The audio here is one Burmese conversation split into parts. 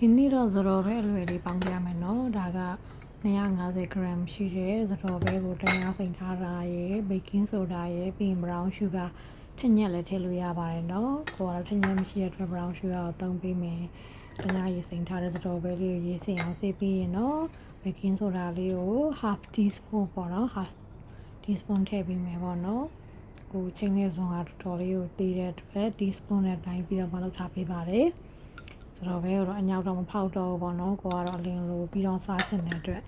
ဒီနေ့တော့သတော်ပဲအလွယ်လေးပေါင်းပြမယ်နော်ဒါက250 gram ရှိတဲ့သတော်ပဲကိုတရားစိန်ထားတာရယ် baking soda ရယ်ပြီးရင် brown sugar ထက်ညက်လည်းထည့်လို့ရပါတယ်နော်ကိုကတော့ထက်ညက်မရှိတဲ့အတွက် brown sugar ကိုသုံးပေးမယ်တရားရေးစိန်ထားတဲ့သတော်ပဲလေးကိုရေးစင်အောင်ဆေးပြီးရင်နော် baking soda လေးကို half teaspoon ပေါ့နော် half teaspoon ထည့်ပေးမယ်ပေါ့နော်ကိုချိန်နေစုံကတော်တော်လေးကိုတည်တဲ့အတွက် teaspoon နဲ့တိုင်းပြီးတော့မလုပ်ထားပေးပါတယ် ဆိုတော့ဘဲတော့အညောက်တော့မဖောက်တော့ဘူးပေါ့နော်ကိုကတော့အလင်းလိုပြီးတော့စားချင်တဲ့အတွက်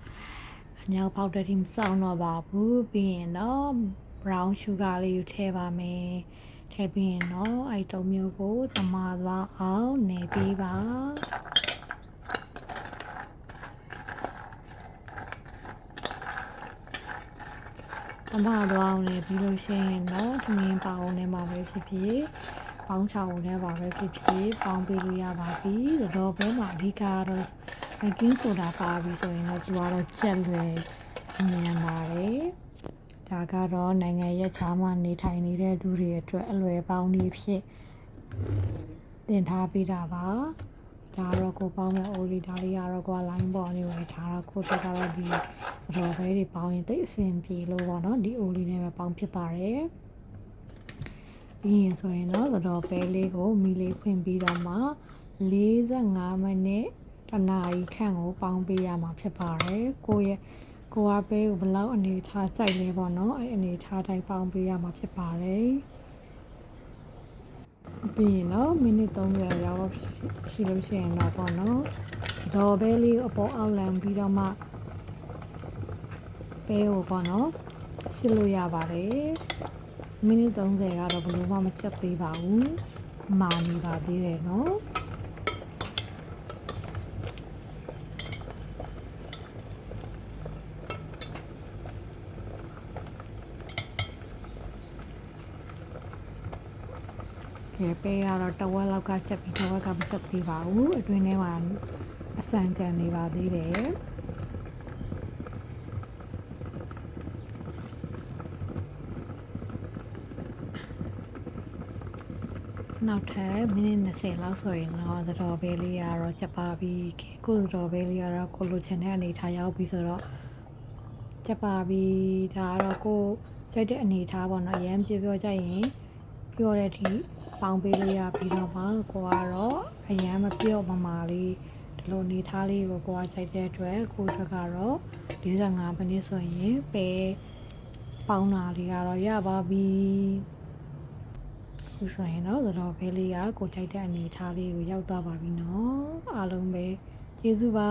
အညောက်ဖောက်တဲ့ဒီမဆောင်တော့ပါဘူးပြီးရင်တော့ brown sugar လေးကိုထည့်ပါမယ်ထည့်ပြီးရင်တော့အဲ့တုံးမျိုးကိုတမာသွားအောင်နေပေးပါအမတော့အောင်လေပြီးလို့ရှိရင်တော့သမင်းပေါင်းနဲ့မှာပဲဖြစ်ဖြစ် ပေါင်းချောင်းနဲ့ပါပဲဖြစ်ဖြစ်ပေါင်းပေးလို့ရပါပြီ။တော့ဘဲမှာအဓိကကတော့ baking soda ပါပြီဆိုရင်တော့သူကတော့ချက်လွယ်ညံပါတယ်။ဒါကတော့နိုင်ငံရဲ့ခြားမှာနေထိုင်နေတဲ့သူတွေအတွက်အလွယ်ပေါင်းနည်းဖြစ်တင်ထားပေးတာပါ။ဒါကတော့ကိုပေါင်းမဲ့အိုလီဒါလေးကတော့ကိုက line ပေါ်နေဝင်ထားတာကိုတက်ကတော့ဒီစတော်ဘဲတွေပေါင်းရင်တိတ်အဆင်ပြေလို့ပေါ့နော်ဒီအိုလီနဲ့ပဲပေါင်းဖြစ်ပါတယ် ပြီးရင်ဆိုရင်တော့စတော်ဘဲလေးကိုမီလေးဖွင့်ပြီးတော့မှ45မိနစ်တနာရီခန့်ကိုပေါင်းပေးရမှာဖြစ်ပါတယ်ကိုရဲ့ကိုကပဲကိုဘယ်လောက်အနေထားကြိုက်လဲပေါ့နော်အဲ့အနေထားတိုင်းပေါင်းပေးရမှာဖြစ်ပါတယ်ပြီးရင်တော့မိနစ်30ရောက်တော့ရှိလို့ရှိရင်တော့ပေါ့နော်ဒေါ်ဘဲလေးကိုအပေါ်အောက်လန်ပြီးတော့မှပဲကိုပေါ့နော်စစ်လို့ရပါတယ် မိနစ်30ကတော့ဘယ်လိုမှမချက်သေးပါဘူးမာနေပါသေးတယ်နော်ကဲပေးရတော့တဝက်လောက်ကချက်ပြီးတဝက်ကမချက်သေးပါဘူးအတွင်းထဲမှာအဆန်ကြံနေပါသေးတယ် နောက်ထပ်မိနစ်20လောက်ဆိုရင်တော့သတော်ဘဲလေးကတော့ချက်ပါပြီကိုယ်သတော်ဘဲလေးကတော့ကိုလိုချင်တဲ့အနေထားရောက်ပြီဆိုတော့ချက်ပါပြီဒါကတော့ကိုကြိုက်တဲ့အနေထားပေါ့နော်အရင်ပြောပြောကြရင်ပြောတဲ့အထိပေါင်းပေးလို့ရပြီးတော့မှကိုကတော့အရန်မပြော့မမာလေးဒီလိုနေသားလေးကိုကိုကခြိုက်တဲ့အတွက်ကိုအတွက်ကတော့45မိနစ်ဆိုရင်ပဲပေါင်းတာလေးကတော့ရပါပြီ ခုဆိုရင်တော့သတော်ဘဲလေးကကိုခြိုက်တဲ့အနေသားလေးကိုရောက်သွားပါပြီနော်အားလုံးပဲကျေးဇူးပါ